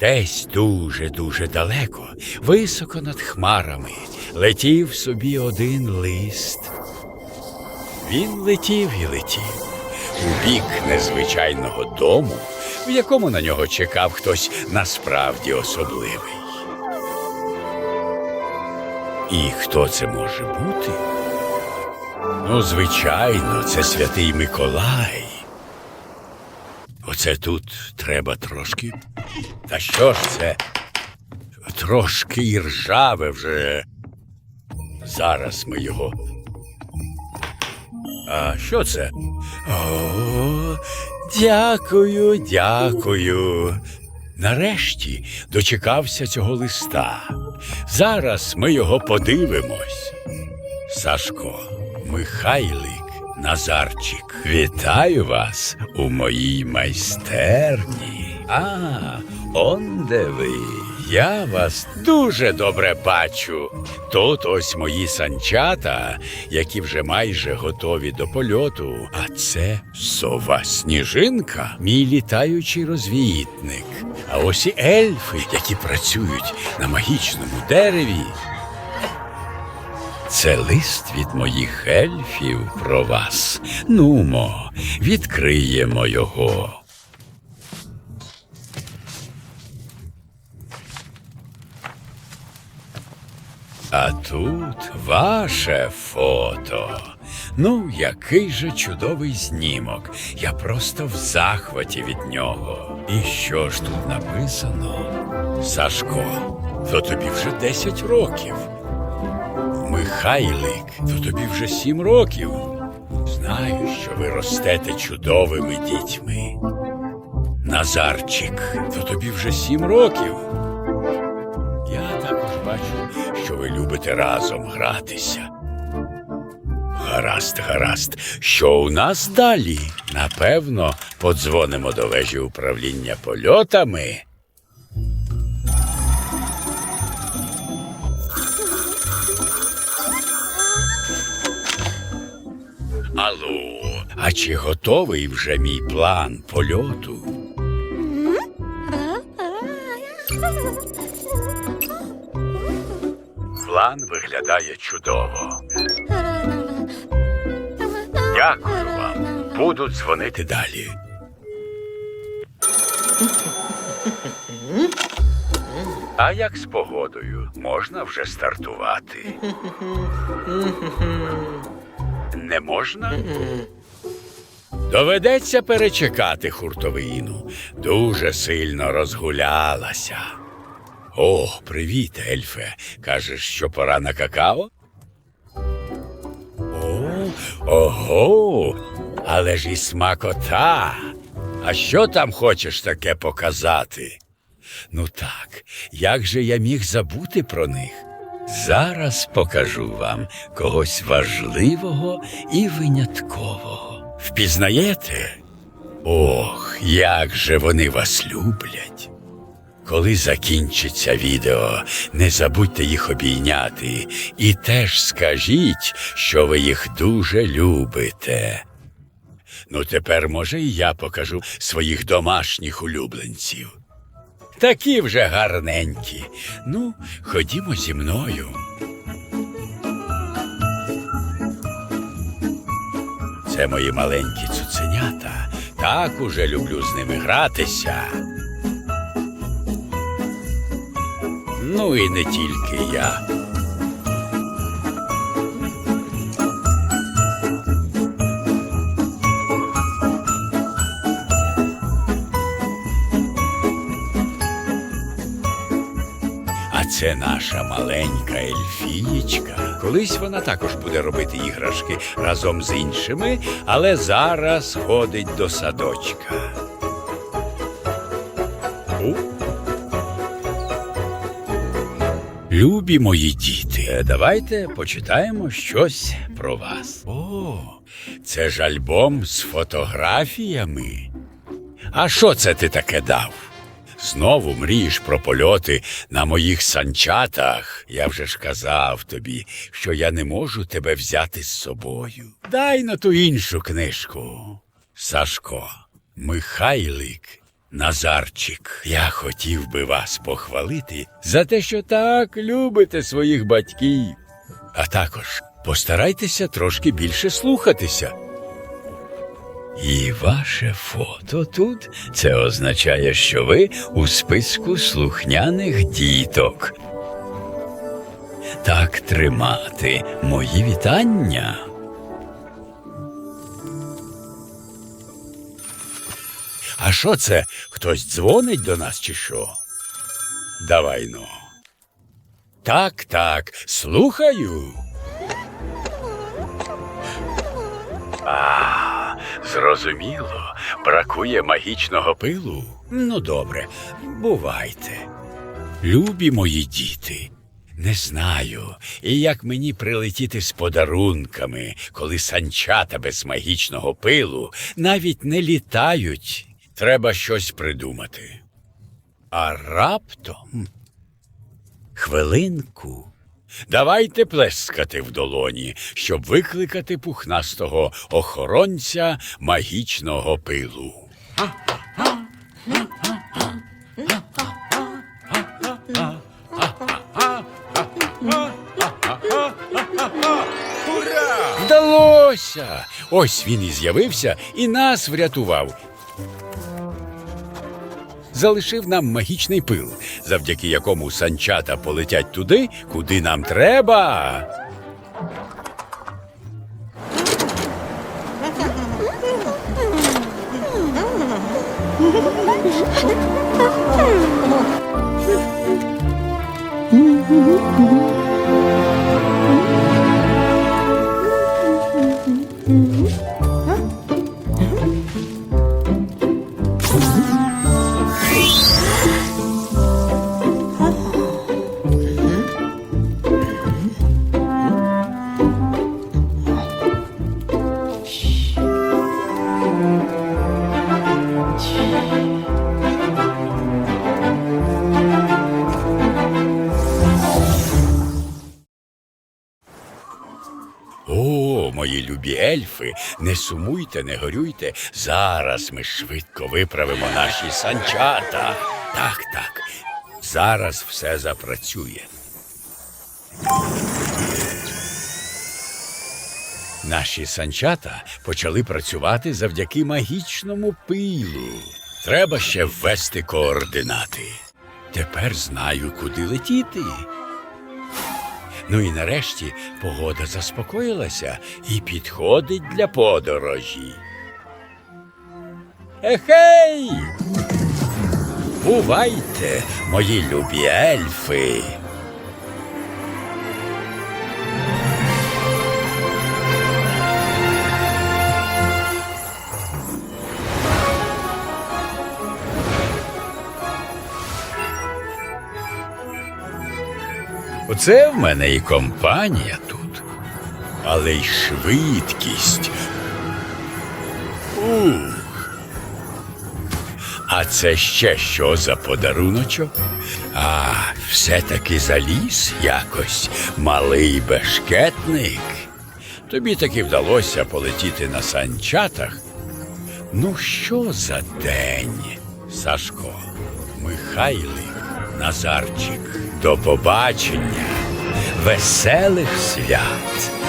Десь дуже-дуже далеко, високо над хмарами, летів собі один лист. Він летів і летів у бік незвичайного дому, в якому на нього чекав хтось насправді особливий. І хто це може бути? Ну, звичайно, це святий Миколай. Оце тут треба трошки. Та що ж це? Трошки і ржаве вже. Зараз ми його. А що це? О, дякую, дякую. Нарешті дочекався цього листа. Зараз ми його подивимось. Сашко, Михайлик, Назарчик, вітаю вас у моїй майстерні. А, он де ви. Я вас дуже добре бачу. Тут ось мої санчата, які вже майже готові до польоту. А це сова сніжинка, мій літаючий розвідник. А ось і ельфи, які працюють на магічному дереві. Це лист від моїх ельфів про вас. Нумо, відкриємо його. А тут ваше фото. Ну, який же чудовий знімок. Я просто в захваті від нього. І що ж тут написано? Сашко, то тобі вже 10 років. Михайлик, то тобі вже сім років. Знаю, що ви ростете чудовими дітьми. Назарчик, то тобі вже сім років. Я також бачу, що ви любите разом гратися. Гаразд, гаразд. Що у нас далі? Напевно, подзвонимо до вежі управління польотами. Алло, а чи готовий вже мій план польоту? План виглядає чудово. Дякую вам. Буду дзвонити далі. А як з погодою? Можна вже стартувати? Не можна? Доведеться перечекати хуртовину. Дуже сильно розгулялася. О, привіт, Ельфе. Кажеш, що пора на какао? О, ого, але ж і смакота. А що там хочеш таке показати? Ну так, як же я міг забути про них? Зараз покажу вам когось важливого і виняткового. Впізнаєте? Ох, як же вони вас люблять. Коли закінчиться відео, не забудьте їх обійняти і теж скажіть, що ви їх дуже любите. Ну, тепер, може, і я покажу своїх домашніх улюбленців. Такі вже гарненькі. Ну, ходімо зі мною. Це мої маленькі цуценята. Так уже люблю з ними гратися. Ну і не тільки я. Це наша маленька ельфієчка. Колись вона також буде робити іграшки разом з іншими, але зараз ходить до садочка. У? Любі мої діти, е, давайте почитаємо щось про вас. О, це ж альбом з фотографіями. А що це ти таке дав? Знову мрієш про польоти на моїх санчатах. Я вже ж казав тобі, що я не можу тебе взяти з собою. Дай на ту іншу книжку. Сашко, Михайлик, Назарчик, я хотів би вас похвалити за те, що так любите своїх батьків. А також постарайтеся трошки більше слухатися. І ваше фото тут це означає, що ви у списку слухняних діток. Так тримати мої вітання. А що це? Хтось дзвонить до нас чи що? Давай ну. Так, так, слухаю. А, зрозуміло, бракує магічного пилу. Ну, добре, бувайте. Любі мої діти. Не знаю, і як мені прилетіти з подарунками, коли санчата без магічного пилу навіть не літають. Треба щось придумати. А раптом. Хвилинку. Давайте плескати в долоні, щоб викликати пухнастого охоронця магічного пилу. Вдалося! Ось він і з'явився і нас врятував. Залишив нам магічний пил, завдяки якому санчата полетять туди, куди нам треба. Мої любі ельфи, не сумуйте, не горюйте. Зараз ми швидко виправимо наші санчата. Так, так. Зараз все запрацює. Наші санчата почали працювати завдяки магічному пилу. Треба ще ввести координати. Тепер знаю, куди летіти. Ну і нарешті погода заспокоїлася і підходить для подорожі. Ехей! Бувайте, мої любі ельфи! Оце в мене і компанія тут, але й швидкість. Ух. А це ще що за подаруночок? А, все-таки заліз якось, малий бешкетник. Тобі таки вдалося полетіти на санчатах. Ну, що за день, Сашко, Михайлик, Назарчик, до побачення, веселих свят.